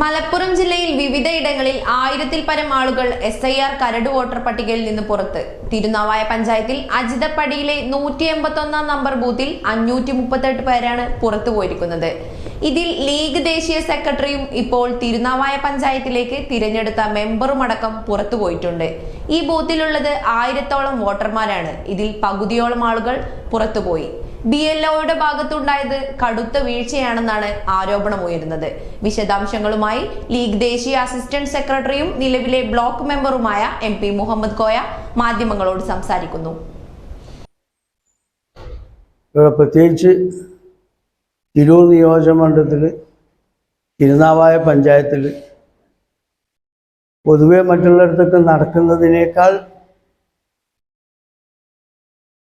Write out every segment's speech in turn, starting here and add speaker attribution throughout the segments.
Speaker 1: മലപ്പുറം ജില്ലയിൽ വിവിധയിടങ്ങളിൽ ആയിരത്തിൽ പരം ആളുകൾ എസ് ഐ ആർ കരട് വോട്ടർ പട്ടികയിൽ നിന്ന് പുറത്ത്. തിരുനാവായ പഞ്ചായത്തിൽ അജിതപ്പടിയിലെ നൂറ്റി എൺപത്തി ഒന്നാം നമ്പർ ബൂത്തിൽ അഞ്ഞൂറ്റി മുപ്പത്തെട്ട് പേരാണ് പുറത്തു പോയിരിക്കുന്നത്. ഇതിൽ ലീഗ് ദേശീയ സെക്രട്ടറിയും ഇപ്പോൾ തിരുനാവായ പഞ്ചായത്തിലേക്ക് തിരഞ്ഞെടുത്ത മെമ്പറുമടക്കം പുറത്തു പോയിട്ടുണ്ട്. ഈ ബൂത്തിലുള്ളത് ആയിരത്തോളം വോട്ടർമാരാണ്. ഇതിൽ പകുതിയോളം ആളുകൾ പുറത്തുപോയി ബി എൽ ഒയുടെ ഭാഗത്തുണ്ടായത് കടുത്ത വീഴ്ചയാണെന്നാണ് ആരോപണം ഉയരുന്നത്. വിശദാംശങ്ങളുമായി ലീഗ് ദേശീയ അസിസ്റ്റന്റ് സെക്രട്ടറിയും നിലവിലെ ബ്ലോക്ക് മെമ്പറുമായ എം പി മുഹമ്മദ് കോയ മാധ്യമങ്ങളോട് സംസാരിക്കുന്നു.
Speaker 2: പ്രത്യേകിച്ച് തിരൂർ നിയോജകമണ്ഡലത്തിൽ തിരുനാവായ പഞ്ചായത്തിൽ പൊതുവെ മറ്റുള്ളിടത്തൊക്കെ നടക്കുന്നതിനേക്കാൾ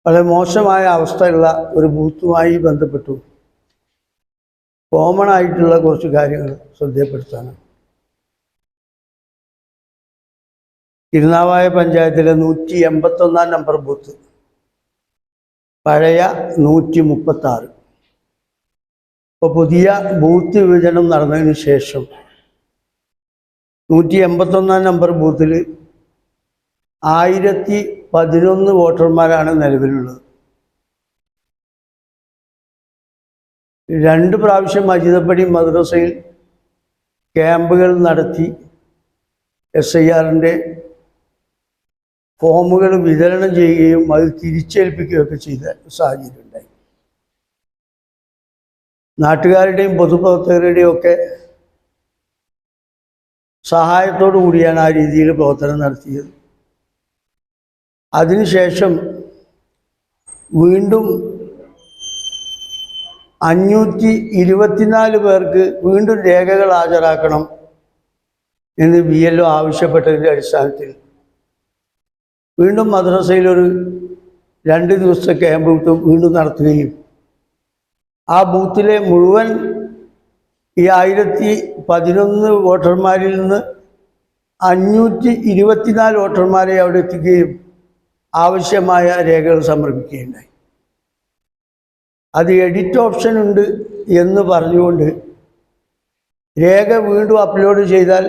Speaker 2: വളരെ മോശമായ അവസ്ഥയുള്ള ഒരു ബൂത്തുമായി ബന്ധപ്പെട്ടു. കോമൺ ആയിട്ടുള്ള കുറച്ച് കാര്യങ്ങൾ ശ്രദ്ധയപ്പെടുത്താണ്. തിരുനാവായ പഞ്ചായത്തിലെ നൂറ്റി എൺപത്തൊന്നാം നമ്പർ ബൂത്ത് പഴയ നൂറ്റി മുപ്പത്തി ആറ് ഇപ്പോൾ പുതിയ ബൂത്ത് വിഭജനം നടന്നതിന് ശേഷം നൂറ്റി എൺപത്തൊന്നാം നമ്പർ ബൂത്തിൽ ആയിരത്തി പതിനൊന്ന് വോട്ടർമാരാണ് നിലവിലുള്ളത്. രണ്ട് പ്രാവശ്യം അജിതപ്പടി മദ്രസയിൽ ക്യാമ്പുകൾ നടത്തി എസ് ഐ ആറിന്റെ ഫോമുകൾ വിതരണം ചെയ്യുകയും അത് തിരിച്ചേൽപ്പിക്കുകയൊക്കെ ചെയ്ത സാഹചര്യം ഉണ്ടായി നാട്ടുകാരുടെയും പൊതുപ്രവർത്തകരുടെയും ഒക്കെ സഹായത്തോടു കൂടിയാണ് ആ രീതിയിൽ പ്രവർത്തനം നടത്തിയത്. അതിനുശേഷം വീണ്ടും അഞ്ഞൂറ്റി ഇരുപത്തിനാല് പേർക്ക് വീണ്ടും രേഖകൾ ഹാജരാക്കണം എന്ന് ബി എൽ ഒ ആവശ്യപ്പെട്ടതിന്റെ അടിസ്ഥാനത്തിൽ. വീണ്ടും മദ്രസയിലൊരു രണ്ട് ദിവസത്തെ ക്യാമ്പ് വീണ്ടും നടത്തുകയും. ആ ബൂത്തിലെ മുഴുവൻ ഈ ആയിരത്തി പതിനൊന്ന് വോട്ടർമാരിൽ നിന്ന് അഞ്ഞൂറ്റി ഇരുപത്തിനാല് വോട്ടർമാരെ അവിടെ എത്തിക്കുകയും ആവശ്യമായ രേഖകൾ സമർപ്പിക്കുകയുണ്ടായി. അത് എഡിറ്റ് ഓപ്ഷൻ ഉണ്ട് എന്ന് പറഞ്ഞുകൊണ്ട് രേഖ വീണ്ടും അപ്ലോഡ് ചെയ്താൽ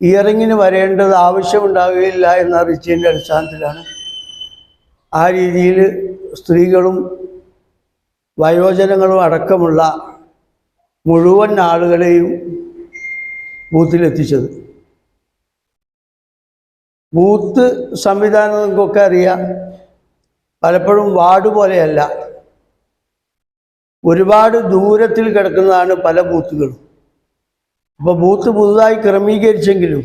Speaker 2: ഇയറിങ്ങിന് വരേണ്ടത് ആവശ്യമുണ്ടാവുകയില്ല എന്ന അറിയിച്ചതിന്റെ അടിസ്ഥാനത്തിലാണ്. ആ രീതിയിൽ സ്ത്രീകളും വയോജനങ്ങളും അടക്കമുള്ള മുഴുവൻ ആളുകളെയും ബൂത്തിലെത്തിച്ചത്. ബൂത്ത് സംവിധാനം നിങ്ങൾക്കൊക്കെ അറിയാം. പലപ്പോഴും വാർഡ് പോലെയല്ല. ഒരുപാട് ദൂരത്തിൽ കിടക്കുന്നതാണ് പല ബൂത്തുകളും. അപ്പോൾ ബൂത്ത് പുതുതായി ക്രമീകരിച്ചെങ്കിലും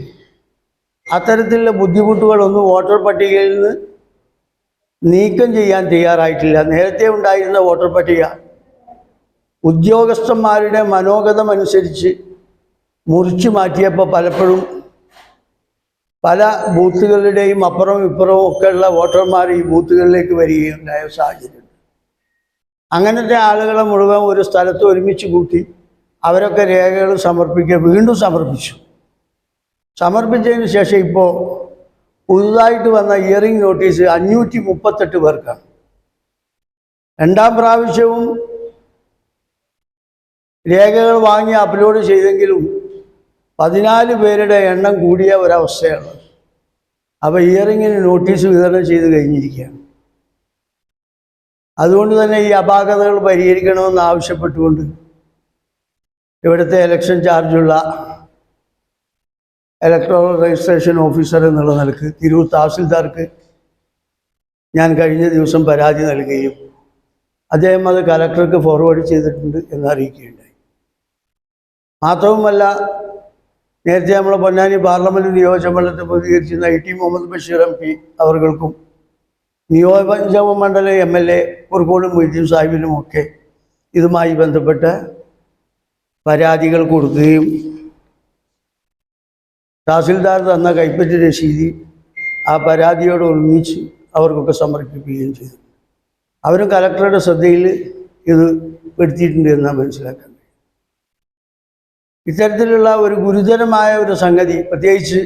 Speaker 2: അത്തരത്തിലുള്ള ബുദ്ധിമുട്ടുകളൊന്നും വോട്ടർ പട്ടികയിൽ നിന്ന് നീക്കം ചെയ്യാൻ തയ്യാറായിട്ടില്ല. നേരത്തെ ഉണ്ടായിരുന്ന വോട്ടർ പട്ടിക ഉദ്യോഗസ്ഥന്മാരുടെ മനോഗതമനുസരിച്ച് മുറിച്ചു മാറ്റിയപ്പോൾ പലപ്പോഴും പല ബൂത്തുകളുടെയും അപ്പുറവും ഇപ്പുറവും ഒക്കെയുള്ള വോട്ടർമാർ ഈ ബൂത്തുകളിലേക്ക് വരികയുണ്ടായ സാഹചര്യം അങ്ങനത്തെ ആളുകളെ മുഴുവൻ ഒരു സ്ഥലത്ത് ഒരുമിച്ച് കൂട്ടി അവരൊക്കെ രേഖകൾ സമർപ്പിക്കുക വീണ്ടും സമർപ്പിച്ചു. സമർപ്പിച്ചതിന് ശേഷം ഇപ്പോൾ പുതുതായിട്ട് വന്ന ഇയറിംഗ് നോട്ടീസ് അഞ്ഞൂറ്റി മുപ്പത്തെട്ട് പേർക്കാണ്. രണ്ടാം പ്രാവശ്യവും രേഖകൾ വാങ്ങി അപ്ലോഡ് ചെയ്തെങ്കിലും പതിനാല് പേരുടെ എണ്ണം കൂടിയ ഒരവസ്ഥയാണ്. അപ്പോൾ ഇയറിങ്ങിന് നോട്ടീസ് വിതരണം ചെയ്ത് കഴിഞ്ഞിരിക്കുകയാണ്. അതുകൊണ്ട് തന്നെ ഈ അപാകതകൾ പരിഹരിക്കണമെന്ന് ആവശ്യപ്പെട്ടുകൊണ്ട് ഇവിടുത്തെ ഇലക്ഷൻ ചാർജുള്ള ഇലക്ട്രോണൽ രജിസ്ട്രേഷൻ ഓഫീസർ എന്നുള്ള നിലയ്ക്ക് തിരൂർ തഹസിൽദാർക്ക് ഞാൻ കഴിഞ്ഞ ദിവസം പരാതി നൽകുകയും അദ്ദേഹം അത് കലക്ടർക്ക് ഫോർവേഡ് ചെയ്തിട്ടുണ്ട് എന്നറിയിക്കുകയുണ്ടായി. മാത്രവുമല്ല നേരത്തെ നമ്മളെ പൊന്നാനി പാർലമെന്റ് നിയോജക മണ്ഡലത്തെ പ്രതികരിച്ചിരുന്ന I T Muhammad Basheer M P അവർക്കും നിയോജക മണ്ഡല എം എൽ എ കുറുക്കോടും മൊയ്തീൻ സാഹിബിനും ഒക്കെ ഇതുമായി ബന്ധപ്പെട്ട പരാതികൾ കൊടുക്കുകയും തഹസിൽദാർ തന്ന കൈപ്പറ്റി രശീതി ആ പരാതിയോട് ഒരുമിച്ച് അവർക്കൊക്കെ സമർപ്പിക്കുകയും ചെയ്തു അവരും കലക്ടറുടെ ശ്രദ്ധയിൽ ഇത് പെടുത്തിയിട്ടുണ്ട് എന്നാണ് മനസ്സിലാക്കുന്നത്. ഇത്തരത്തിലുള്ള ഒരു ഗുരുതരമായ ഒരു സംഗതി പ്രത്യേകിച്ച്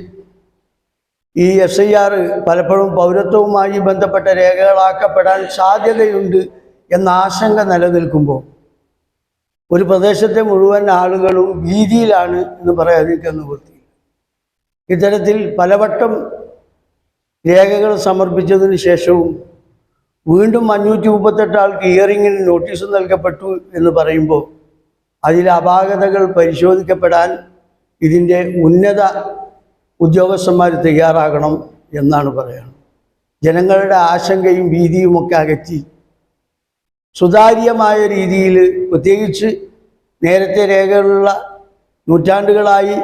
Speaker 2: ഈ എസ് ഐ ആർ പലപ്പോഴും പൗരത്വവുമായി ബന്ധപ്പെട്ട രേഖകളാക്കപ്പെടാൻ സാധ്യതയുണ്ട് എന്ന ആശങ്ക നിലനിൽക്കുമ്പോൾ ഒരു പ്രദേശത്തെ മുഴുവൻ ആളുകളും ഭീതിയിലാണ് എന്ന് പറയാതിരിക്കാൻ നിവൃത്തി ഇത്തരത്തിൽ പലവട്ടം രേഖകൾ സമർപ്പിച്ചതിന് ശേഷവും വീണ്ടും അഞ്ഞൂറ്റി മുപ്പത്തെട്ട് ആൾക്ക് ഹിയറിങ്ങിന് നോട്ടീസ് നൽകപ്പെട്ടു എന്ന് പറയുമ്പോൾ അതിലെ അപാകതകൾ പരിശോധിക്കപ്പെടാൻ ഇതിന്റെ ഉന്നത ഉദ്യോഗസ്ഥന്മാർ തയ്യാറാകണം എന്നാണ് പറയുന്നത്. ജനങ്ങളുടെ ആശങ്കയും ഭീതിയുമൊക്കെ അകറ്റി സുതാര്യമായ രീതിയിൽ പ്രത്യേകിച്ച് നേരത്തെ രേഖകളുള്ള നൂറ്റാണ്ടുകളായി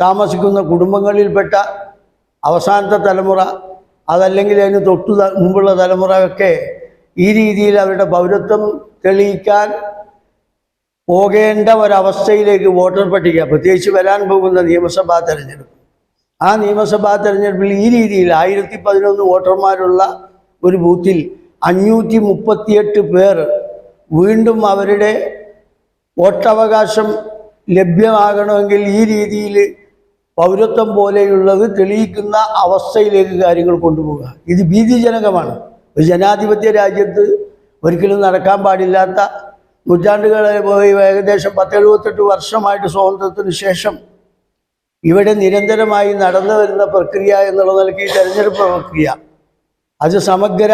Speaker 2: താമസിക്കുന്ന കുടുംബങ്ങളിൽപ്പെട്ട അവസാനത്തെ തലമുറ അതല്ലെങ്കിൽ അതിന് തൊട്ടു മുമ്പുള്ള തലമുറയൊക്കെ ഈ രീതിയിൽ അവരുടെ പൗരത്വം തെളിയിക്കാൻ പോകേണ്ട ഒരവസ്ഥയിലേക്ക് വോട്ടർ പട്ടിക പ്രത്യേകിച്ച് വരാൻ പോകുന്ന നിയമസഭാ തെരഞ്ഞെടുപ്പ്. ആ നിയമസഭാ തെരഞ്ഞെടുപ്പിൽ ഈ രീതിയിൽ ആയിരത്തി പതിനൊന്ന് വോട്ടർമാരുള്ള ഒരു ബൂത്തിൽ അഞ്ഞൂറ്റി മുപ്പത്തിയെട്ട് പേർ വീണ്ടും അവരുടെ വോട്ടവകാശം ലഭ്യമാകണമെങ്കിൽ ഈ രീതിയിൽ പൗരത്വം പോലെയുള്ളത് തെളിയിക്കുന്ന അവസ്ഥയിലേക്ക് കാര്യങ്ങൾ കൊണ്ടുപോകുക ഇത് ഭീതിജനകമാണ്. ഒരു ജനാധിപത്യ രാജ്യത്ത് ഒരിക്കലും നടക്കാൻ പാടില്ലാത്ത നൂറ്റാണ്ടുകളെ പോയി ഏകദേശം പത്തെഴുപത്തെട്ട് വർഷമായിട്ട് സ്വാതന്ത്ര്യത്തിന് ശേഷം ഇവിടെ നിരന്തരമായി നടന്നു വരുന്ന പ്രക്രിയ എന്നുള്ള നിലയ്ക്ക് ഈ തെരഞ്ഞെടുപ്പ് പ്രക്രിയ. അത് സമഗ്ര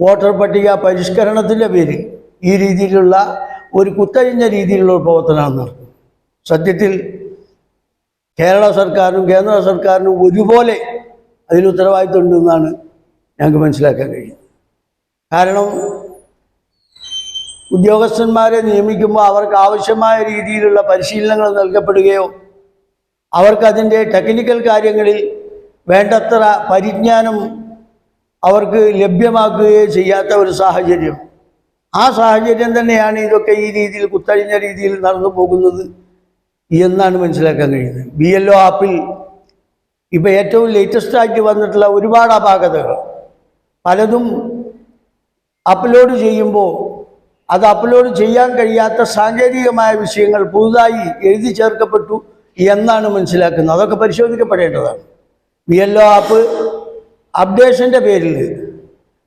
Speaker 2: വോട്ടർ പട്ടിക പരിഷ്കരണത്തിന്റെ പേരിൽ ഈ രീതിയിലുള്ള ഒരു കുത്തഴിഞ്ഞ രീതിയിലുള്ള ഒരു പ്രവർത്തനമാണ് നടക്കുന്നത് സത്യത്തിൽ കേരള സർക്കാരിനും കേന്ദ്ര സർക്കാരിനും ഒരുപോലെ അതിൽ ഉത്തരവാദിത്തമുണ്ടെന്നാണ് ഞങ്ങൾക്ക് മനസ്സിലാക്കാൻ കഴിയുന്നത്. കാരണം ഉദ്യോഗസ്ഥന്മാരെ നിയമിക്കുമ്പോൾ അവർക്ക് ആവശ്യമായ രീതിയിലുള്ള പരിശീലനങ്ങൾ നൽകപ്പെടുകയോ അവർക്ക് അതിന്റെ ടെക്നിക്കൽ കാര്യങ്ങളിൽ വേണ്ടത്ര പരിജ്ഞാനം അവർക്ക് ലഭ്യമാക്കുകയോ ചെയ്യാത്ത ഒരു സാഹചര്യം. ആ സാഹചര്യം തന്നെയാണ് ഇതൊക്കെ ഈ രീതിയിൽ കുത്തഴിഞ്ഞ രീതിയിൽ നടന്നു പോകുന്നത് എന്നാണ് മനസ്സിലാക്കാൻ കഴിയുന്നത്. ബി എൽ ഒ ആപ്പിൽ ഇപ്പോൾ ഏറ്റവും ലേറ്റസ്റ്റ് ആയിട്ട് വന്നിട്ടുള്ള ഒരുപാട് അപാകതകൾ. പലതും അപ്ലോഡ് ചെയ്യുമ്പോൾ അത് അപ്ലോഡ് ചെയ്യാൻ കഴിയാത്ത സാങ്കേതികമായ വിഷയങ്ങൾ പുതുതായി എഴുതി ചേർക്കപ്പെട്ടു എന്നാണ് മനസ്സിലാക്കുന്നത്. അതൊക്കെ പരിശോധിക്കപ്പെടേണ്ടതാണ്. വി എൽ ആപ്പ് അപ്ഡേഷന്റെ പേരിൽ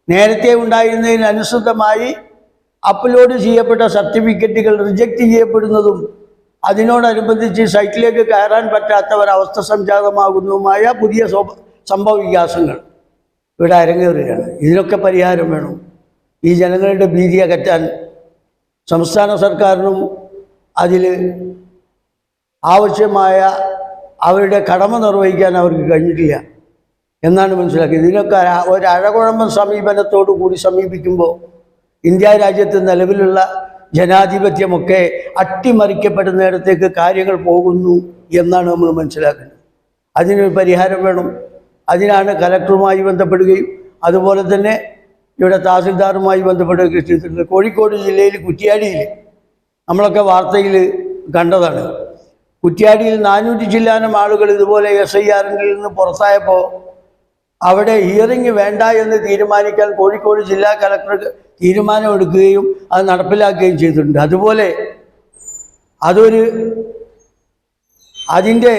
Speaker 2: നേരത്തെ ഉണ്ടായിരുന്നതിനനുസൃതമായി അപ്ലോഡ് ചെയ്യപ്പെട്ട സർട്ടിഫിക്കറ്റുകൾ റിജക്റ്റ് ചെയ്യപ്പെടുന്നതും അതിനോടനുബന്ധിച്ച് സൈറ്റിലേക്ക് കയറാൻ പറ്റാത്ത ഒരവസ്ഥ സംജാതമാകുന്നതുമായ പുതിയ സംഭവ വികാസങ്ങൾ. ഇവിടെ അരങ്ങേറുകയാണ്. ഇതിനൊക്കെ പരിഹാരം വേണം. ഈ ജനങ്ങളുടെ ഭീതി അകറ്റാൻ സംസ്ഥാന സർക്കാരിനും അതിൽ ആവശ്യമായ അവരുടെ കടമ നിർവഹിക്കാൻ അവർക്ക് കഴിഞ്ഞിട്ടില്ല എന്നാണ് മനസ്സിലാക്കിയത്. ഇതിനൊക്കെ അര- ഒരു അഴകുഴമ്പൻ സമീപനത്തോടു കൂടി സമീപിക്കുമ്പോൾ ഇന്ത്യ രാജ്യത്ത് നിലവിലുള്ള ജനാധിപത്യമൊക്കെ അട്ടിമറിക്കപ്പെടുന്നിടത്തേക്ക് കാര്യങ്ങൾ പോകുന്നു എന്നാണ് നമ്മൾ മനസ്സിലാക്കുന്നത്. അതിനൊരു പരിഹാരം വേണം. അതിനാണ് കലക്ടറുമായി ബന്ധപ്പെടുകയും അതുപോലെ തന്നെ ഇവിടെ തഹസിൽദാറുമായി ബന്ധപ്പെട്ട് ചെയ്തിട്ടുണ്ട് കോഴിക്കോട് ജില്ലയിൽ കുറ്റ്യാടിയിൽ നമ്മളൊക്കെ വാർത്തയിൽ കണ്ടതാണ്. കുറ്റ്യാടിയിൽ നാനൂറ്റി ചില്ലാനം ആളുകൾ ഇതുപോലെ എസ് ഐ ആറിന്റെ നിന്ന് പുറത്തായപ്പോൾ അവിടെ ഹിയറിംഗ് വേണ്ട എന്ന് തീരുമാനിക്കാൻ കോഴിക്കോട് ജില്ലാ കലക്ടർ തീരുമാനമെടുക്കുകയും അത് നടപ്പിലാക്കുകയും ചെയ്തിട്ടുണ്ട്. അതുപോലെ അതൊരു അതിന്റെ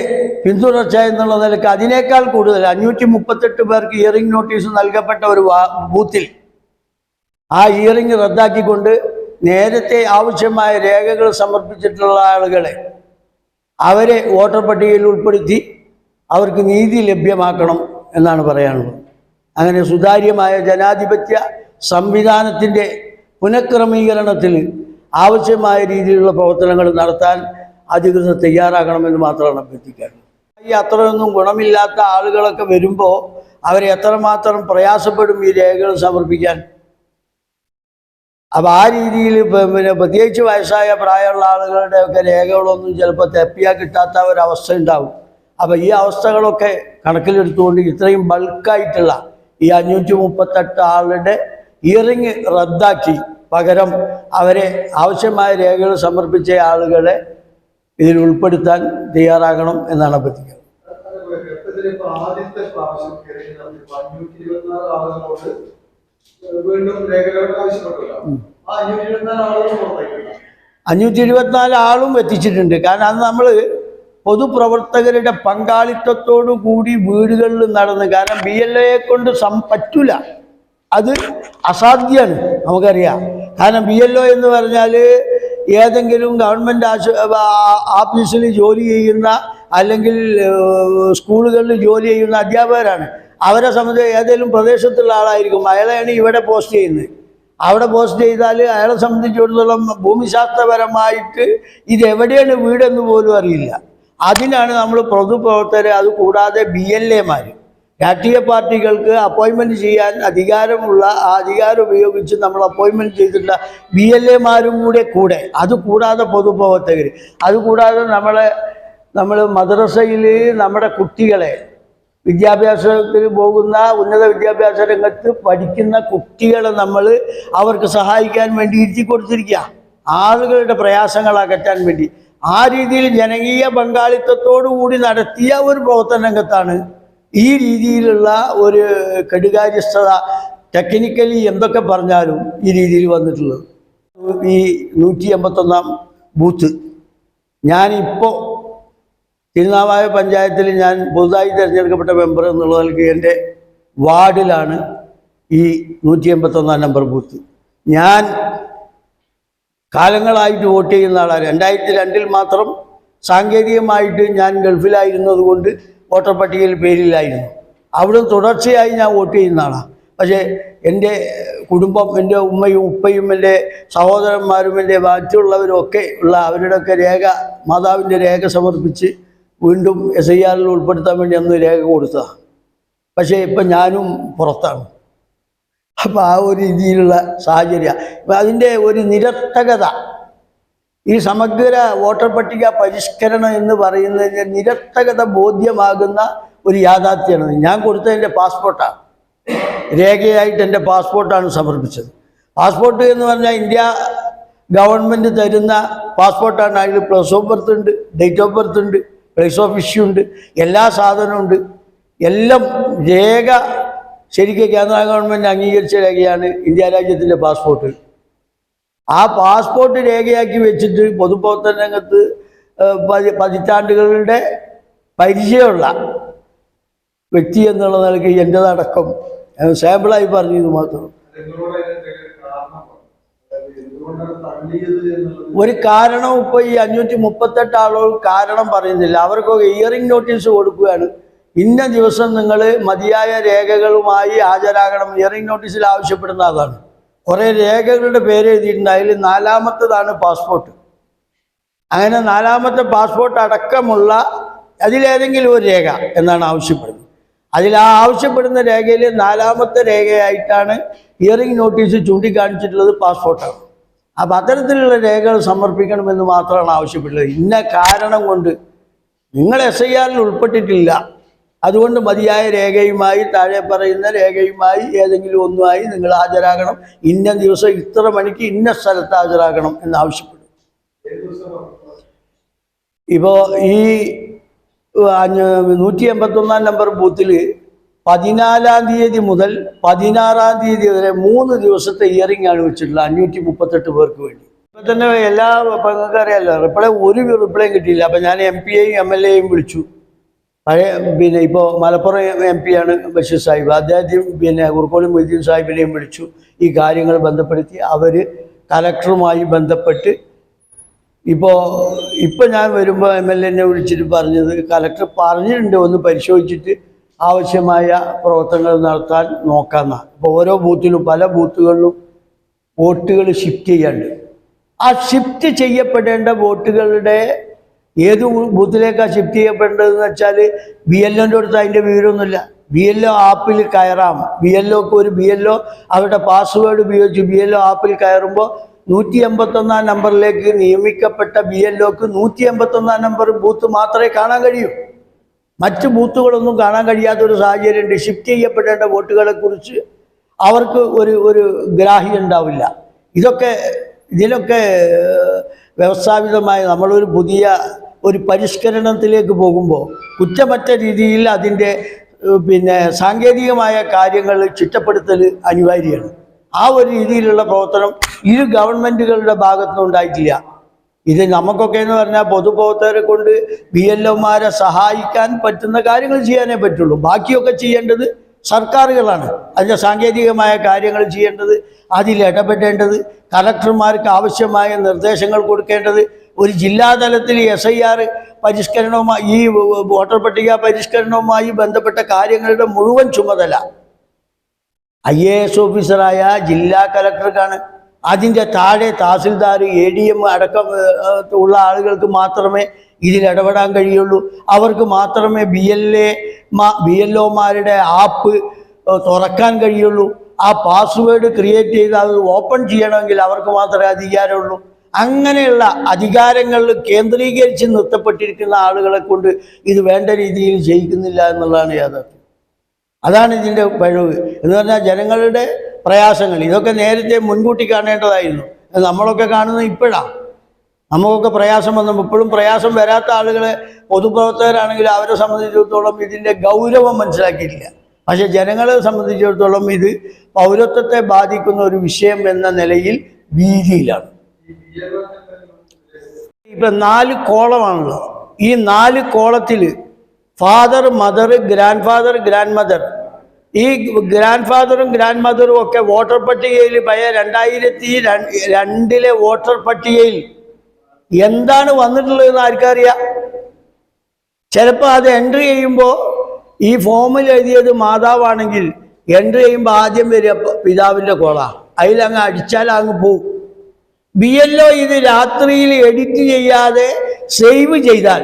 Speaker 2: പിന്തുടർച്ച എന്നുള്ള നിലയ്ക്ക് അതിനേക്കാൾ കൂടുതൽ അഞ്ഞൂറ്റി മുപ്പത്തെട്ട് പേർക്ക് ഹിയറിംഗ് നോട്ടീസ് നൽകപ്പെട്ട ഒരു ബൂത്തിൽ ആ ഹിയറിംഗ് റദ്ദാക്കിക്കൊണ്ട് നേരത്തെ ആവശ്യമായ രേഖകൾ സമർപ്പിച്ചിട്ടുള്ള ആളുകളെ അവരെ വോട്ടർ പട്ടികയിൽ ഉൾപ്പെടുത്തി അവർക്ക് നീതി ലഭ്യമാക്കണം എന്നാണ് പറയാനുള്ളത്. അങ്ങനെ സുതാര്യമായ ജനാധിപത്യ സംവിധാനത്തിന്റെ പുനഃക്രമീകരണത്തിൽ ആവശ്യമായ രീതിയിലുള്ള പ്രവർത്തനങ്ങൾ നടത്താൻ അധികൃതർ തയ്യാറാകണമെന്ന് മാത്രമാണ് അഭ്യർത്ഥിക്കാറുള്ളത് ഈ അത്രയൊന്നും ഗുണമില്ലാത്ത ആളുകളൊക്കെ വരുമ്പോൾ അവരെ എത്രമാത്രം പ്രയാസപ്പെടും ഈ രേഖകൾ സമർപ്പിക്കാൻ? അപ്പം ആ രീതിയിൽ പിന്നെ പ്രത്യേകിച്ച് വയസ്സായ പ്രായമുള്ള ആളുകളുടെ ഒക്കെ രേഖകളൊന്നും ചിലപ്പോൾ തെപ്പിയാൽ കിട്ടാത്ത ഒരവസ്ഥ ഉണ്ടാവും. അപ്പം ഈ അവസ്ഥകളൊക്കെ കണക്കിലെടുത്തുകൊണ്ട് ഇത്രയും ബൾക്കായിട്ടുള്ള ഈ അഞ്ഞൂറ്റി മുപ്പത്തെട്ട് ആളുടെ ഇയറിങ് റദ്ദാക്കി പകരം അവരെ ആവശ്യമായ രേഖകൾ സമർപ്പിച്ച ആളുകളെ ഇതിൽ ഉൾപ്പെടുത്താൻ തയ്യാറാകണം എന്നാണ് അഭ്യർത്ഥിക്കുന്നത്.
Speaker 3: ആദ്യത്തെ പ്രാവശ്യം അഞ്ഞൂറ്റി ഇരുപത്തിനാല് ആളുകളോട് വീണ്ടും രേഖകൾക്ക് ആവശ്യപ്പെട്ടല്ലോ. ആ അഞ്ഞൂറ്റി ഇരുപത്തിനാല് ആളുകൾ പുറത്തേക്കില്ല
Speaker 2: അഞ്ഞൂറ്റി ഇരുപത്തിനാല് ആളും എത്തിച്ചിട്ടുണ്ട്. കാരണം അത് നമ്മൾ പൊതുപ്രവർത്തകരുടെ പങ്കാളിത്തത്തോടു കൂടി വീടുകളിൽ നടന്ന് കാരണം ബി എൽ എയെ കൊണ്ട് സം പറ്റൂല. അത് അസാധ്യമാണ് നമുക്കറിയാം. കാരണം ബി എൽ ഒ എന്ന് പറഞ്ഞാൽ ഏതെങ്കിലും ഗവൺമെന്റ് ആശു ഓഫീസിൽ ആഫീസിൽ ജോലി ചെയ്യുന്ന അല്ലെങ്കിൽ സ്കൂളുകളിൽ ജോലി ചെയ്യുന്ന അധ്യാപകരാണ്. അവരെ സംബന്ധിച്ച് ഏതെങ്കിലും പ്രദേശത്തുള്ള ആളായിരിക്കും. അയാളെയാണ് ഇവിടെ പോസ്റ്റ് ചെയ്യുന്നത്. അവിടെ പോസ്റ്റ് ചെയ്താൽ അയാളെ സംബന്ധിച്ചിടത്തോളം ഭൂമിശാസ്ത്രപരമായിട്ട് ഇത് എവിടെയാണ് വീടെന്ന് പോലും അറിയില്ല. അതിനാണ് നമ്മൾ പൊതുപ്രവർത്തകർ അത് കൂടാതെ ബി എൽ എമാർ രാഷ്ട്രീയ പാർട്ടികൾക്ക് അപ്പോയിൻമെന്റ് ചെയ്യാൻ അധികാരമുള്ള ആ അധികാരം ഉപയോഗിച്ച് നമ്മൾ അപ്പോയിൻമെന്റ് ചെയ്തിട്ടുള്ള ബി എൽ എമാരും കൂടെ കൂടെ അത് കൂടാതെ പൊതുപ്രവർത്തകർ അതുകൂടാതെ നമ്മളെ നമ്മൾ മദ്രസയിൽ നമ്മുടെ കുട്ടികളെ വിദ്യാഭ്യാസത്തിന് പോകുന്ന ഉന്നത വിദ്യാഭ്യാസ രംഗത്ത് പഠിക്കുന്ന കുട്ടികളെ നമ്മൾ അവർക്ക് സഹായിക്കാൻ വേണ്ടി ഇരുത്തി കൊടുത്തിരിക്കുക ആളുകളുടെ പ്രയാസങ്ങൾ അകറ്റാൻ വേണ്ടി. ആ രീതിയിൽ ജനകീയ പങ്കാളിത്തത്തോടുകൂടി നടത്തിയ ഒരു പ്രവർത്തന രംഗത്താണ് ഈ രീതിയിലുള്ള ഒരു കെടുകാര്യസ്ഥത ടെക്നിക്കലി എന്തൊക്കെ പറഞ്ഞാലും ഈ രീതിയിൽ വന്നിട്ടുള്ളത്. ഈ നൂറ്റി എൺപത്തൊന്നാം ബൂത്ത്. ഞാനിപ്പോൾ തിരുനാവായ പഞ്ചായത്തിൽ ഞാൻ പുതുതായി തിരഞ്ഞെടുക്കപ്പെട്ട മെമ്പർ എന്നുള്ള നിലയ്ക്ക് എന്റെ വാർഡിലാണ് ഈ നൂറ്റി എൺപത്തൊന്നാം നമ്പർ ബൂത്ത് ഞാൻ കാലങ്ങളായിട്ട് വോട്ട് ചെയ്യുന്ന ആളാണ്. രണ്ടായിരത്തി രണ്ടിൽ മാത്രം സാങ്കേതികമായിട്ട് ഞാൻ ഗൾഫിലായിരുന്നത് കൊണ്ട് വോട്ടർ പട്ടികയിൽ പേരില്ലായിരുന്നു. അവിടെ തുടർച്ചയായി ഞാൻ വോട്ട് ചെയ്യുന്ന ആളാണ് പക്ഷേ എന്റെ കുടുംബം എന്റെ ഉമ്മയും ഉപ്പയും എന്റെ സഹോദരന്മാരും എന്റെ മറ്റുള്ളവരും ഒക്കെ ഉള്ള അവരുടെയൊക്കെ രേഖ മാതാവിന്റെ രേഖ സമർപ്പിച്ച് വീണ്ടും എസ് ഐ ആറിൽ ഉൾപ്പെടുത്താൻ വേണ്ടി അന്ന് രേഖ കൊടുത്തതാണ് പക്ഷേ ഇപ്പം ഞാനും പുറത്താണ്. അപ്പം ആ ഒരു രീതിയിലുള്ള സാഹചര്യം. അതിന്റെ ഒരു നിരർത്ഥകത ഈ സമഗ്ര വോട്ടർ പട്ടിക പരിഷ്കരണം എന്ന് പറയുന്നതിന് നിരർത്ഥകത ബോധ്യമാകുന്ന ഒരു യാഥാർത്ഥ്യമാണ്. ഞാൻ കൊടുത്തതിന്റെ പാസ്പോർട്ടാണ്. രേഖയായിട്ട് എന്റെ പാസ്പോർട്ടാണ് സമർപ്പിച്ചത്. പാസ്പോർട്ട് എന്ന് പറഞ്ഞാൽ ഇന്ത്യ ഗവൺമെന്റ് തരുന്ന പാസ്പോർട്ടാണ്. അതിൽ പ്ലസ് ഓഫ് ബർത്ത് ഉണ്ട് ഡേറ്റ് ഓഫ് ബർത്ത് ഉണ്ട്. പ്ലേസ് ഓഫ് ഇഷ്യൂ ഉണ്ട്. എല്ലാ സാധനവും ഉണ്ട്. എല്ലാം രേഖ ശരിക്കും കേന്ദ്ര ഗവൺമെന്റ് അംഗീകരിച്ച രേഖയാണ് ഇന്ത്യ രാജ്യത്തിന്റെ പാസ്പോർട്ട് ആ പാസ്പോർട്ട് രേഖയാക്കി വെച്ചിട്ട് പൊതുപ്രവർത്തന രംഗത്ത് പതിറ്റാണ്ടുകളുടെ പരിചയമുള്ള വ്യക്തി എന്നുള്ള നിലയ്ക്ക് എന്റെതടക്കം സാമ്പിളായി പറഞ്ഞു പറഞ്ഞത് മാത്രം. ഒരു കാരണം ഇപ്പോൾ ഈ അഞ്ഞൂറ്റി മുപ്പത്തെട്ട് ആളുകൾ കാരണം പറയുന്നില്ല. അവർക്കൊക്കെ ഇയറിംഗ് നോട്ടീസ് കൊടുക്കുകയാണ്. ഇന്ന ദിവസം നിങ്ങൾ മതിയായ രേഖകളുമായി ഹാജരാകണം. ഇയറിംഗ് നോട്ടീസിൽ ആവശ്യപ്പെടുന്ന അതാണ് കുറേ രേഖകളുടെ പേര് എഴുതിയിട്ടുണ്ട്. അതിൽ നാലാമത്തതാണ് പാസ്പോർട്ട് അങ്ങനെ നാലാമത്തെ പാസ്പോർട്ട് അടക്കമുള്ള അതിലേതെങ്കിലും ഒരു രേഖ എന്നാണ് ആവശ്യപ്പെടുന്നത്. അതിൽ ആ ആവശ്യപ്പെടുന്ന രേഖയിൽ നാലാമത്തെ രേഖയായിട്ടാണ് ഇയറിംഗ് നോട്ടീസ് ചൂണ്ടിക്കാണിച്ചിട്ടുള്ളത് പാസ്പോർട്ടാണ് അപ്പം അത്തരത്തിലുള്ള രേഖകൾ സമർപ്പിക്കണമെന്ന് മാത്രമാണ് ആവശ്യപ്പെട്ടത് ഇന്ന കാരണം കൊണ്ട് നിങ്ങൾ എസ് ഐ ആറിൽ ഉൾപ്പെട്ടിട്ടില്ല. അതുകൊണ്ട് മതിയായ രേഖയുമായി താഴെ പറയുന്ന രേഖയുമായി ഏതെങ്കിലും ഒന്നുമായി നിങ്ങൾ ഹാജരാകണം. ഇന്ന ദിവസം ഇത്ര മണിക്ക് ഇന്ന സ്ഥലത്ത് ഹാജരാകണം
Speaker 3: എന്നാവശ്യപ്പെടും?
Speaker 2: ഇപ്പോൾ ഈ നൂറ്റി എൺപത്തൊന്നാം നമ്പർ ബൂത്തിൽ പതിനാലാം തീയതി മുതൽ പതിനാറാം തീയതി വരെ മൂന്ന് ദിവസത്തെ ഇയറിംഗ് ആണ് വെച്ചിട്ടുള്ളത് അഞ്ഞൂറ്റി മുപ്പത്തെട്ട് പേർക്ക് വേണ്ടി. ഇപ്പം തന്നെ എല്ലാ നിങ്ങൾക്ക് അറിയാമല്ലോ റിപ്ലൈ ഒരു റിപ്ലൈയും കിട്ടിയില്ല. അപ്പം ഞാൻ എം പി എയും എം എൽ എയും വിളിച്ചു. പഴയ പിന്നെ ഇപ്പോൾ മലപ്പുറം എം പി ആണ് ബഷീർ സാഹിബ്. അദ്ദേഹത്തെയും പിന്നെ കുറുക്കോളി മൊയ്തീൻ സാഹിബിനെയും വിളിച്ചു. ഈ കാര്യങ്ങൾ ബന്ധപ്പെടുത്തി അവർ കലക്ടറുമായി ബന്ധപ്പെട്ട് ഇപ്പോൾ ഇപ്പം ഞാൻ വരുമ്പോൾ എം എൽ എന്നെ വിളിച്ചിട്ട് പറഞ്ഞത് കലക്ടർ പറഞ്ഞിട്ടുണ്ട്? ഒന്ന് പരിശോധിച്ചിട്ട് ആവശ്യമായ പ്രവർത്തനങ്ങൾ നടത്താൻ നോക്കാമെന്നാണ് ഇപ്പോൾ ഓരോ ബൂത്തിലും പല ബൂത്തുകളിലും വോട്ടുകൾ ഷിഫ്റ്റ് ചെയ്യാണ്ട്. ആ ഷിഫ്റ്റ് ചെയ്യപ്പെടേണ്ട വോട്ടുകളുടെ ഏത് ബൂത്തിലേക്കാണ് ഷിഫ്റ്റ് ചെയ്യപ്പെടേണ്ടതെന്ന് വെച്ചാൽ ബി എൽ ഒന്റെ അടുത്ത് അതിന്റെ വിവരമൊന്നുമില്ല. ബി എൽ ഒ ആപ്പിൽ കയറാം. ബി എൽ ഒക്ക് ഒരു ബി എൽ ഒ അവരുടെ പാസ്വേഡ് ഉപയോഗിച്ച് ബി എൽ ഒ ആപ്പിൽ കയറുമ്പോൾ നൂറ്റി എൺപത്തൊന്നാം നമ്പറിലേക്ക് നിയമിക്കപ്പെട്ട ബി എൽ ഒക്ക് നൂറ്റി എൺപത്തൊന്നാം നമ്പർ ബൂത്ത് മാത്രമേ കാണാൻ കഴിയൂ. മറ്റ് ബൂത്തുകളൊന്നും കാണാൻ കഴിയാത്ത ഒരു സാഹചര്യമുണ്ട്. ഷിഫ്റ്റ് ചെയ്യപ്പെടേണ്ട വോട്ടുകളെ കുറിച്ച് അവർക്ക് ഒരു ഒരു ഗ്രാഹ്യം ഉണ്ടാവില്ല. ഇതൊക്കെ ഇതിനൊക്കെ വ്യവസ്ഥാപിതമായി നമ്മളൊരു പുതിയ ഒരു പരിഷ്കരണത്തിലേക്ക് പോകുമ്പോൾ കുറ്റമറ്റ രീതിയിൽ അതിന്റെ പിന്നെ സാങ്കേതികമായ കാര്യങ്ങൾ ചിട്ടപ്പെടുത്തൽ അനിവാര്യമാണ്. ആ ഒരു രീതിയിലുള്ള പ്രവർത്തനം ഇരു ഗവൺമെന്റുകളുടെ ഭാഗത്തുനിന്നും ഉണ്ടായിട്ടില്ല. ഇത് നമുക്കൊക്കെ എന്ന് പറഞ്ഞാൽ പൊതുപ്രവർത്തകരെ കൊണ്ട് ബി എൽ ഒമാരെ സഹായിക്കാൻ പറ്റുന്ന കാര്യങ്ങൾ ചെയ്യാനേ പറ്റുള്ളൂ. ബാക്കിയൊക്കെ ചെയ്യേണ്ടത് സർക്കാരുകളാണ്. അതിന്റെ സാങ്കേതികമായ കാര്യങ്ങൾ ചെയ്യേണ്ടത് അതിൽ ഇടപെടേണ്ടത് കലക്ടർമാർക്ക് ആവശ്യമായ നിർദ്ദേശങ്ങൾ കൊടുക്കേണ്ടത് ഒരു ജില്ലാതലത്തിൽ എസ് ഐ ആർ പരിഷ്കരണവുമായി ഈ വോട്ടർ പട്ടിക പരിഷ്കരണവുമായി ബന്ധപ്പെട്ട കാര്യങ്ങളുടെ മുഴുവൻ ചുമതല. ഐ എ എസ് ഓഫീസറായ ജില്ലാ കലക്ടർക്കാണ്. അതിന്റെ താഴെ തഹസിൽദാർ എ ഡി എം അടക്കം ഉള്ള ആളുകൾക്ക് മാത്രമേ ഇതിൽ ഇടപെടാൻ കഴിയുള്ളൂ. അവർക്ക് മാത്രമേ B L A B L ഒമാരുടെ app തുറക്കാൻ കഴിയുള്ളൂ. ആ പാസ്വേഡ് ക്രിയേറ്റ് ചെയ്ത് അത് ഓപ്പൺ ചെയ്യണമെങ്കിൽ അവർക്ക് മാത്രമേ അധികാരമുള്ളൂ. അങ്ങനെയുള്ള അധികാരങ്ങൾ കേന്ദ്രീകരിച്ച് നിർത്തപ്പെട്ടിരിക്കുന്ന ആളുകളെ കൊണ്ട് ഇത് വേണ്ട രീതിയിൽ ചെയ്യിക്കുന്നില്ല എന്നുള്ളതാണ് യാഥാർത്ഥ്യം. അതാണ് ഇതിന്റെ പഴവ് എന്ന് പറഞ്ഞാൽ ജനങ്ങളുടെ പ്രയാസങ്ങൾ. ഇതൊക്കെ നേരത്തെ മുൻകൂട്ടി കാണേണ്ടതായിരുന്നു. നമ്മളൊക്കെ കാണുന്നത് ഇപ്പോഴാണ് നമുക്കൊക്കെ പ്രയാസം വന്നു ഇപ്പോഴും പ്രയാസം വരാത്ത ആളുകളെ പൊതുപ്രവർത്തകരാണെങ്കിൽ അവരെ സംബന്ധിച്ചിടത്തോളം ഇതിന്റെ ഗൗരവം മനസ്സിലാക്കിയിട്ടില്ല. പക്ഷെ ജനങ്ങളെ സംബന്ധിച്ചിടത്തോളം ഇത് പൗരത്വത്തെ ബാധിക്കുന്ന ഒരു വിഷയം എന്ന നിലയിൽ ഭീതിയിലാണ്. ഇപ്പൊ നാല് കോളമാണല്ലോ ഈ നാല് കോളത്തിൽ father mother grand father grand mother ഈ ഗ്രാൻഡ് ഫാദറും ഗ്രാൻഡ് മദറും ഒക്കെ വോട്ടർ പട്ടികയിൽ പഴയ രണ്ടായിരത്തി രണ്ട് രണ്ടിലെ വോട്ടർ പട്ടികയിൽ എന്താണ് വന്നിട്ടുള്ളതെന്ന് ആർക്കറിയാം? ചിലപ്പോൾ അത് എൻട്രി ചെയ്യുമ്പോൾ ഈ ഫോമിൽ എഴുതിയത് മാതാവാണെങ്കിൽ എൻട്രി ചെയ്യുമ്പോൾ ആദ്യം വരിക പിതാവിന്റെ കോള. അതിലങ്ങ് അടിച്ചാൽ അങ്ങ് പോവും. ബി ഒ ഇത് രാത്രിയിൽ എഡിറ്റ് ചെയ്യാതെ സേവ് ചെയ്താൽ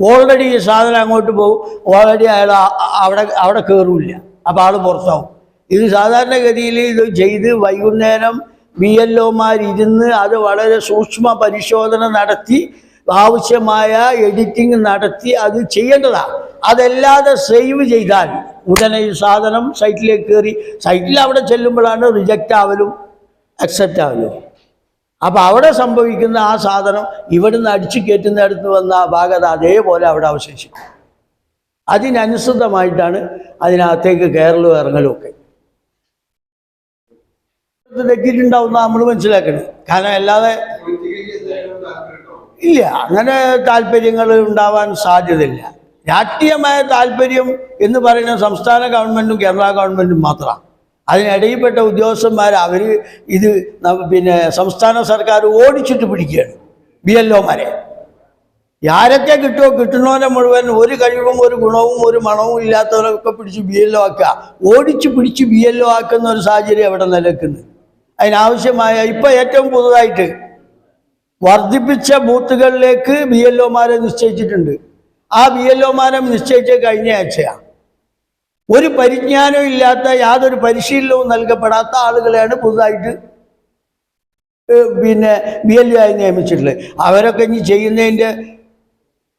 Speaker 2: ഓൾറെഡി ഈ സാധനം അങ്ങോട്ട് പോകും ഓൾറെഡി അയാൾ അവിടെ അവിടെ കയറില്ല അപ്പോൾ ആൾ പുറത്താവും. ഇത് സാധാരണഗതിയിൽ ഇത് ചെയ്ത് വൈകുന്നേരം ബി എൽ അത് വളരെ സൂക്ഷ്മ പരിശോധന നടത്തി ആവശ്യമായ എഡിറ്റിംഗ് നടത്തി അത് ചെയ്യേണ്ടതാണ് അതല്ലാതെ സേവ് ചെയ്താൽ ഉടനെ ഈ സാധനം സൈറ്റിലേക്ക് കയറി സൈറ്റിൽ അവിടെ ചെല്ലുമ്പോഴാണ് റിജക്റ്റ് ആവലും അക്സെപ്റ്റ് ആവലും. അപ്പൊ അവിടെ സംഭവിക്കുന്ന ആ സാധനം ഇവിടുന്ന് അടിച്ചു കയറ്റുന്നിടത്ത് വന്ന ആ ഭാഗത അതേപോലെ അവിടെ അവശേഷിക്കും. അതിനനുസൃതമായിട്ടാണ് അതിനകത്തേക്ക് കയറലും ഇറങ്ങലും ഒക്കെ തെറ്റിയിട്ടുണ്ടാവുന്ന നമ്മൾ മനസ്സിലാക്കണം. കാരണം അല്ലാതെ ഇല്ല അങ്ങനെ താല്പര്യങ്ങൾ ഉണ്ടാവാൻ സാധ്യതയില്ല. രാഷ്ട്രീയമായ താല്പര്യം എന്ന് പറയുന്നത് സംസ്ഥാന ഗവൺമെന്റും കേരള ഗവൺമെന്റും മാത്രമാണ്. അതിനിടയിൽപ്പെട്ട ഉദ്യോഗസ്ഥന്മാർ അവർ ഇത് പിന്നെ സംസ്ഥാന സർക്കാർ ഓടിച്ചിട്ട് പിടിക്കുകയാണ്. ബി എൽ ഒമാരെ. ആരൊക്കെ കിട്ടുമോ കിട്ടുന്നവരെ മുഴുവൻ ഒരു കഴിവും ഒരു ഗുണവും ഒരു മണവും ഇല്ലാത്തവരൊക്കെ പിടിച്ച് ബി ഒ ആക്കുക. ഓടിച്ച് പിടിച്ച് ബി ഒ ആക്കുന്ന ഒരു സാഹചര്യം അവിടെ നിലക്കുന്നു അതിനാവശ്യമായ ഇപ്പം ഏറ്റവും പുതുതായിട്ട് വർദ്ധിപ്പിച്ച ബൂത്തുകളിലേക്ക് ബി എൽ നിശ്ചയിച്ചിട്ടുണ്ട്. ആ ബി എൽ നിശ്ചയിച്ച കഴിഞ്ഞ ആഴ്ചയാണ് ഒരു പരിജ്ഞാനവും ഇല്ലാത്ത യാതൊരു പരിശീലനവും നൽകപ്പെടാത്ത ആളുകളെയാണ് പുതുതായിട്ട് പിന്നെ ബി എൽ ഒ ആയി നിയമിച്ചിട്ടുള്ളത്. അവരൊക്കെ ഇനി ചെയ്യുന്നതിന്റെ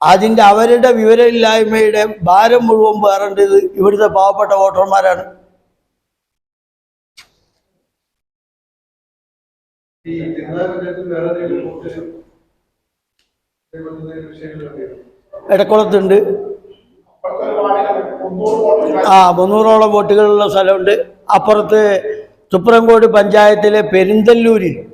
Speaker 2: അതിന്റെ അവരുടെ വിവരമില്ലായ്മയുടെ ഭാരം മുഴുവൻ പേറേണ്ടത് ഇവിടുത്തെ പാവപ്പെട്ട വോട്ടർമാരാണ്. ഇടക്കുളത്തുണ്ട്. ആ മുന്നൂറോളം വോട്ടുകളുള്ള സ്ഥലമുണ്ട്. അപ്പുറത്ത് തുപ്രംകോട് പഞ്ചായത്തിലെ പെരിന്തല്ലൂരിൽ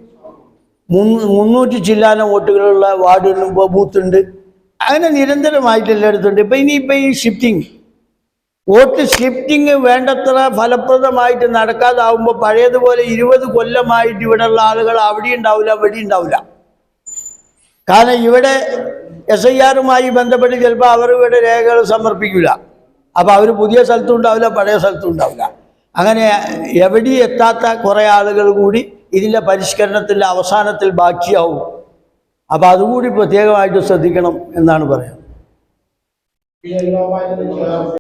Speaker 2: മുന്നൂ- മുന്നൂറ്റി ചില്ലാന വോട്ടുകളുള്ള വാർഡ് ബൂത്തുണ്ട്. അങ്ങനെ നിരന്തരമായിട്ട് എല്ലായിടത്തുണ്ട്. ഇപ്പം ഇനിയിപ്പോൾ ഈ ഷിഫ്റ്റിംഗ് വോട്ട് ഷിഫ്റ്റിംഗ് വേണ്ടത്ര ഫലപ്രദമായിട്ട് നടക്കാതാവുമ്പോൾ പഴയതുപോലെ ഇരുപത് കൊല്ലമായിട്ട് ഇവിടെയുള്ള ആളുകൾ അവിടെ ഉണ്ടാവില്ല ഇവിടെ ഉണ്ടാവില്ല. കാരണം ഇവിടെ എസ് ഐ ആറുമായി ബന്ധപ്പെട്ട് ചിലപ്പോൾ അവർ ഇവിടെ രേഖകൾ സമർപ്പിക്കില്ല അപ്പോൾ അവർ പുതിയ സ്ഥലത്തും ഉണ്ടാവില്ല പഴയ സ്ഥലത്തും ഉണ്ടാവില്ല. അങ്ങനെ എവിടെ എത്താത്ത കുറേ ആളുകൾ കൂടി ഇതിന്റെ പരിഷ്കരണത്തിന്റെ അവസാനത്തിൽ ബാക്കിയാവും. അപ്പോൾ അതുകൂടി പ്രത്യേകമായിട്ട് ശ്രദ്ധിക്കണം എന്നാണ് പറയുന്നത്.